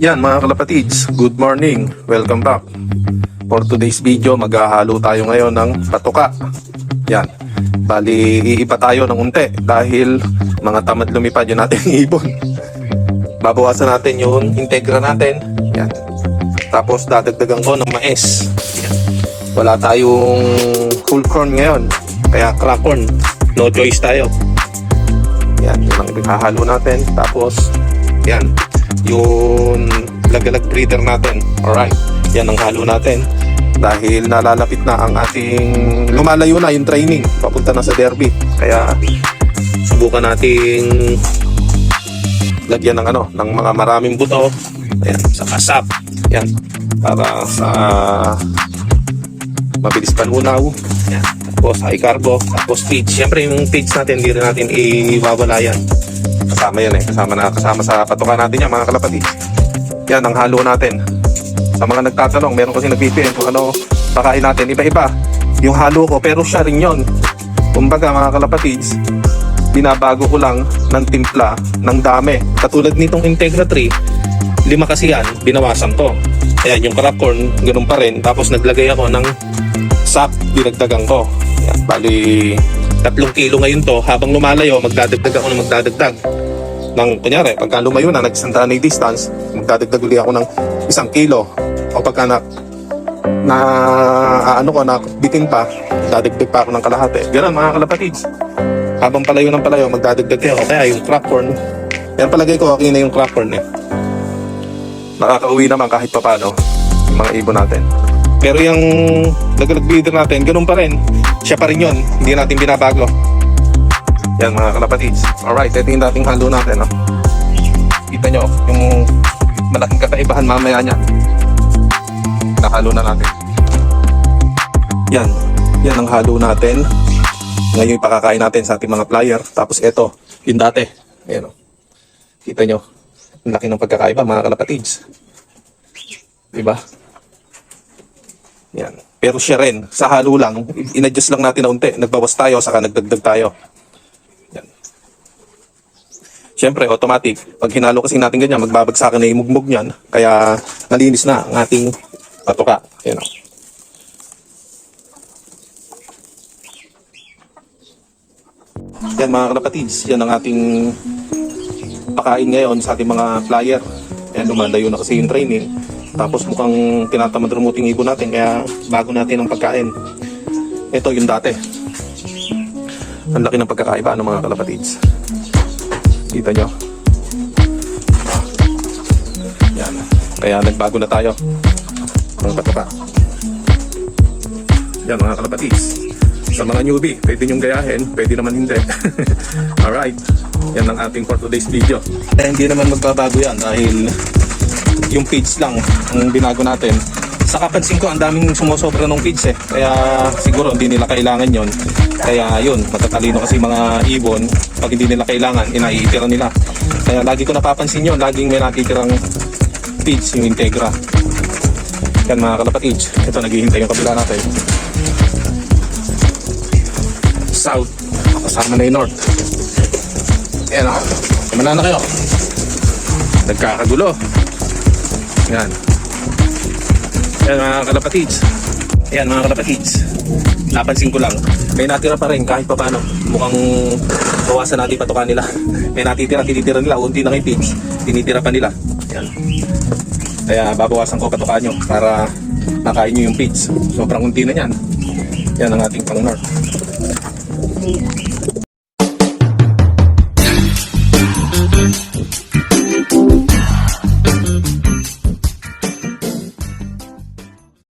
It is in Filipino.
Yan mga kalapatids, good morning. Welcome back. For today's video, maghahalo tayo ngayon ng patuka. Yan. Bali, iipa tayo ng unti dahil mga tamad lumipad yun natin ibon. Babawasan natin yung integra natin. Yan. Tapos dadagdagan ko ng mais. Yan. Wala tayong full corn ngayon. Kaya crack corn. No choice tayo. Yan, yun ang ibigahalo natin. Tapos, yan, yung lagalag breeder natin. Alright, yan ang halo natin. Dahil nalalapit na ang ating, lumalayo na yung training. Papunta na sa derby. Kaya, subukan nating lagyan ng ano, ng mga maraming buto. Ayan, sa kasap. Yan, para sa mabilis panunaw. Yan. Tapos high carbo, tapos feed. Siyempre yung feeds natin, hindi rin natin iwawala yan. Kasama yan eh. Kasama na kasama sa patukan natin yan mga kalapati. Yan ang halo natin. Sa mga nagtatanong, meron kasi nag-VPN kung ano pakain natin. Iba-iba. Yung halo ko, pero siya rin yun. Kumbaga mga kalapatids, binabago ko lang ng timpla ng dami. Katulad nitong Integra 3, lima kasi yan, binawasan ko. Ayan, yung crab corn, ganun pa rin. Tapos naglagay ako ng sap, dinagdagan ko. Ayan, bali, tatlong kilo ngayon to. Habang lumalayo, magdadagdag ako ng magdadagdag. Ng, kunyari, pagka lumayo na, nagsandaan na distance, magdadagdag ulit ako ng isang kilo. O pagka na, na ano ko, na bitin pa, dadagdag pa ako ng kalahati. Ganun mga kalapatids. Habang palayo ng palayo, magdadagdag kayo. O kaya yung crab corn, yan palagay ko, okay na yung crab corn eh nakakauwi naman kahit papano yung mga ibon natin. Pero yung nagalag breeder natin, ganun pa rin. Siya pa rin yun. Hindi natin binabago. Yan mga kalapatids. Alright, ito yung dating halo natin. No? Kita nyo, yung malaking kakaibahan mamaya niya. Nahalo na natin. Yan. Yan ang halo natin. Ngayon yung pakakain natin sa ating mga flyer. Tapos ito, yung dati. Ayan o. Kita nyo. Ang laki ng pagkakaiba mga kalapatids. Diba? Yan. Pero siya rin, sa halo lang, in-adjust lang natin na unti. Nagbawas tayo, saka nagdagdag tayo. Siyempre, automatic. Pag hinalo kasi natin ganyan, magbabagsakan na yung mugmug niyan. Kaya nalinis na ang ating patuka. Yan o. Yan mga kalapatids, yan ang ating pakain ngayon sa ating mga flyer. Ayan, lumalayo na kasi yung training. Tapos mukhang tinatamad rumuting ibon natin kaya bago natin ang pagkain. Ito yung dati. Ang laki ng pagkakaiba ng mga kalapatids. Kita nyo. Yan. Kaya nagbago na tayo. Mga patuka. Yan mga kalapatids. Sa mga newbie, pwede nyong gayahin, pwede naman hindi. Alright, yan ang ating for today's video. Eh, hindi naman magbabago yan dahil yung feeds lang ang binago natin. Sa kapansin ko, ang daming sumusobra ng feeds eh. Kaya siguro hindi nila kailangan yon. Kaya yun, matatalino kasi mga ibon. Pag hindi nila kailangan, inaiitira nila. Kaya lagi ko napapansin yun, laging may natitirang feeds, yung Integra. Yan mga kalapatids. Ito, naghihintay yung kabila natin south, kasama na yung north. Yan o. Kumala na kayo. Nagkakagulo. Yan. Yan mga kalapatids. Yan mga kalapatids. Napansin ko lang, may natira pa rin kahit pa paano. Mukhang bawasan natin patukan nila. May natitira, tinitira nila. Unti na kay pigs. Tinitira pa nila. Yan. Kaya babawasan ko patukan nyo para nakain nyo yung pigs. Sobrang unti na yan. Yan ang ating pang north.